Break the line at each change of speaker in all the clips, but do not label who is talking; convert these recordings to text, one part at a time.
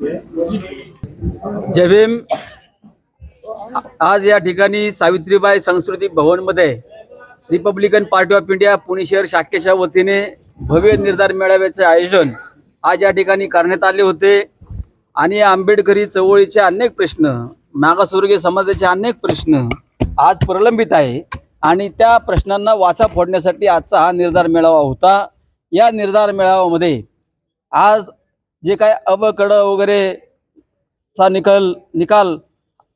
जय भीम. आज या ठिकाणी सावित्रीबाई सांस्कृतिक भवनमध्ये republican party of India Pune शहर शाखेच्या वतीने भव्य निर्धार मेळाव्याचे आयोजन आज या ठिकाणी करण्यात आले होते. आणि आंबेडकरी चळवळीचे अनेक प्रश्न मागासवर्गीय समाजाचे अनेक प्रश्न आज प्रलंबित आहे. आणि त्या प्रश्नांना वाचा फोडण्यासाठी आजचा हा निर्धार मेळावा होता. या निर्धार मेळाव्यामध्ये आज जे काय अवकड वगैरे चा निकाल निकाल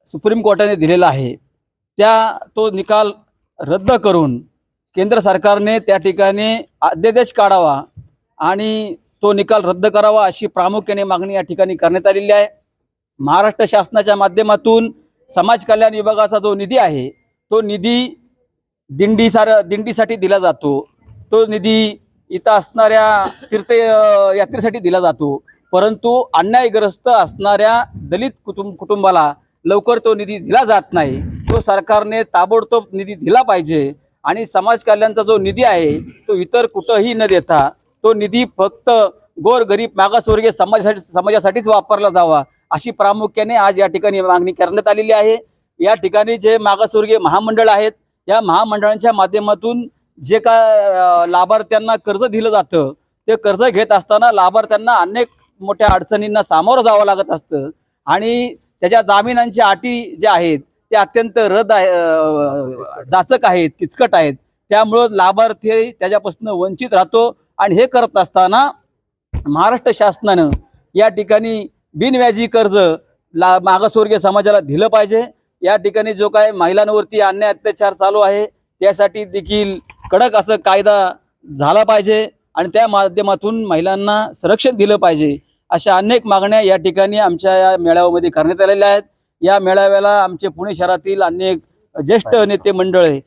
सुप्रीम कोर्टाने दिलेला आहे त्या तो निकाल रद्द करून केंद्र सरकारने त्या ठिकाणी अध्यादेश काढावा आणि तो निकाल रद्द करावा अशी प्रामुख्याने मागणी या ठिकाणी करण्यात आलेली आहे. महाराष्ट्र शासनाच्या माध्यमातून समाज कल्याण विभागाचा जो निधी आहे तो निधी दिंडी सार दिंडीसाठी दिला जातो. तो निधी इथं असणाऱ्या तीर्थ यात्रेसाठी दिला जातो. परंतु अन्यायग्रस्त असणाऱ्या दलित कुटुंब कुटुंबाला लवकर तो निधी दिला जात नाही. तो सरकारने ताबडतोब निधी दिला पाहिजे आणि समाज कल्याणचा जो निधी आहे तो इतर कुठंही न देता तो निधी फक्त गोरगरीब मागासवर्गीय समाजासाठी समाजासाठीच वापरला जावा अशी प्रामुख्याने आज या ठिकाणी मागणी करण्यात आलेली आहे. या ठिकाणी जे मागासवर्गीय महामंडळ आहेत या महामंडळांच्या माध्यमातून जे का लाभार्थ्यांना कर्ज दिलं जातं ते कर्ज घेत असताना लाभार्थ्यांना अनेक मोठ्या अडचणींना सामोरं जावं लागत असतं. आणि त्याच्या जामिनांच्या अटी ज्या आहेत ते अत्यंत रद आहे जाचक आहेत किचकट आहेत. त्यामुळं लाभार्थी त्याच्यापासून वंचित राहतो आणि हे करत असताना महाराष्ट्र शासनानं या ठिकाणी बिनव्याजी कर्ज ला मागासवर्गीय समाजाला दिलं पाहिजे. या ठिकाणी जो काय महिलांवरती अन्याय अत्याचार चालू आहे त्यासाठी देखील कडक असं कायदा झाला पाहिजे आणि त्या माध्यमातून महिलांना संरक्षण दिलं पाहिजे. अशा अनेक मागण्या या ठिकाणी आमच्या या मेळाव्यामध्ये करण्यात आलेल्या आहेत. या मेळाव्याला आमचे पुणे शहरातील अनेक ज्येष्ठ नेते मंडळी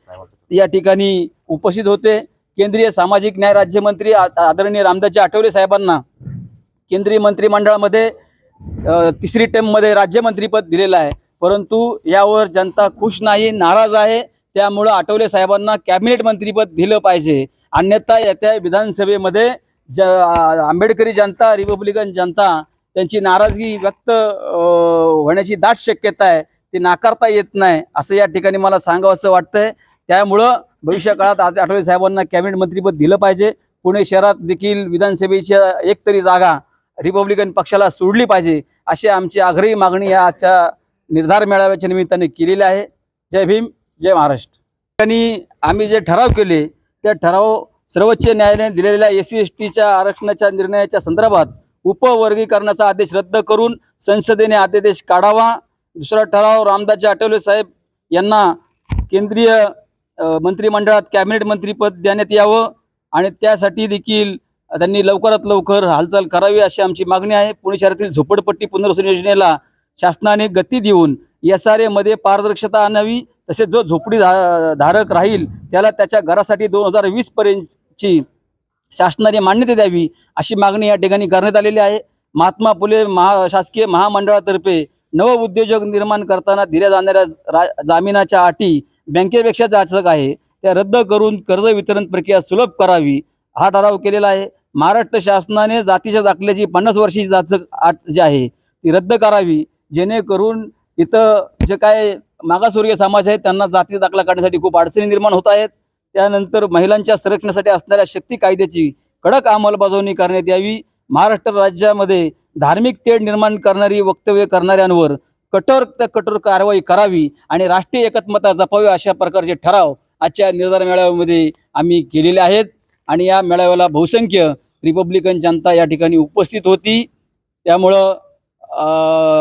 या ठिकाणी उपस्थित होते. केंद्रीय सामाजिक न्याय राज्यमंत्री आदरणीय रामदासजी आठवले साहेबांना केंद्रीय मंत्रिमंडळामध्ये तिसरी टेममध्ये राज्यमंत्रीपद दिलेलं आहे. परंतु यावर जनता खुश नाही नाराज आहे. त्यामुळं आठवले साहेबांना कॅबिनेट मंत्रीपद दिलं पाहिजे. अन्यथा येत्या विधानसभेमध्ये ज आंबेडकरी जनता रिपब्लिकन जनता त्यांची नाराजगी व्यक्त होण्याची दाट शक्यता आहे. ती नाकारता येत नाही असं या ठिकाणी मला सांगावं असं वाटतंय. त्यामुळं भविष्य काळात आठवले साहेबांना कॅबिनेट मंत्रीपद दिलं पाहिजे. पुणे शहरात देखील विधानसभेच्या एक तरी जागा रिपब्लिकन पक्षाला सोडली पाहिजे अशी आमची आग्रही मागणी या आजच्या निर्धार मेळाव्याच्या निमित्ताने केलेली आहे. जय भीम जय महाराष्ट्र. आणि आम्ही जे ठराव केले त्या ठराव सर्वोच्च न्यायालयाने दिलेल्या एस सी एस टीच्या आरक्षणाच्या निर्णयाच्या संदर्भात उपवर्गीकरणाचा आदेश रद्द करून संसदेने अध्यादेश काढावा. दुसरा ठराव रामदासजी आठवले साहेब यांना केंद्रीय मंत्रिमंडळात कॅबिनेट मंत्रीपद देण्यात यावं आणि त्यासाठी देखील त्यांनी लवकरात लवकर हालचाल करावी अशी आमची मागणी आहे. पुणे शहरातील झोपडपट्टी पुनर्वसन योजनेला शासनाने गती देऊन एस आर एमध्ये पारदर्शकता आणावी. तसेच जो झोपडी धा धारक राहील त्याला त्याच्या घरासाठी दोन हजार वीस पर्यंतची शासनाने मान्यता द्यावी अशी मागणी या ठिकाणी करण्यात आलेली आहे. महात्मा फुले महा शासकीय महामंडळातर्फे नव उद्योजक निर्माण करताना दिल्या जाणाऱ्या रा जामिनाच्या अटी बँकेपेक्षा जाचक आहे. त्या रद्द करून कर्ज वितरण प्रक्रिया सुलभ करावी हा ठराव केलेला आहे. महाराष्ट्र शासनाने जातीच्या दाखल्याची पन्नास वर्षी जाचक अट जी आहे ती रद्द करावी जेणेकरून इथं जे काय मागासवर्गीय समाज आहे त्यांना जाती दाखला काढण्यासाठी खूप अडचणी निर्माण होत आहेत. त्यानंतर महिलांच्या संरक्षणासाठी असणाऱ्या शक्ती कायद्याची कडक अंमलबजावणी करण्यात यावी. महाराष्ट्र राज्यामध्ये धार्मिक तेढ निर्माण करणारी वक्तव्य करणाऱ्यांवर कठोर त्या कठोर कारवाई करावी आणि राष्ट्रीय एकत्मता जपावी अशा प्रकारचे ठराव आजच्या निर्धार मेळाव्यामध्ये आम्ही केलेले आहेत. आणि या मेळाव्याला बहुसंख्य रिपब्लिकन जनता या ठिकाणी उपस्थित होती. त्यामुळं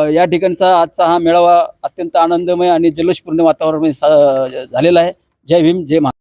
या ठिकाणचा आजचा हा मेळावा अत्यंत आनंदमय आणि जल्लोषपूर्ण वातावरण झालेला आहे. जय भीम जय महा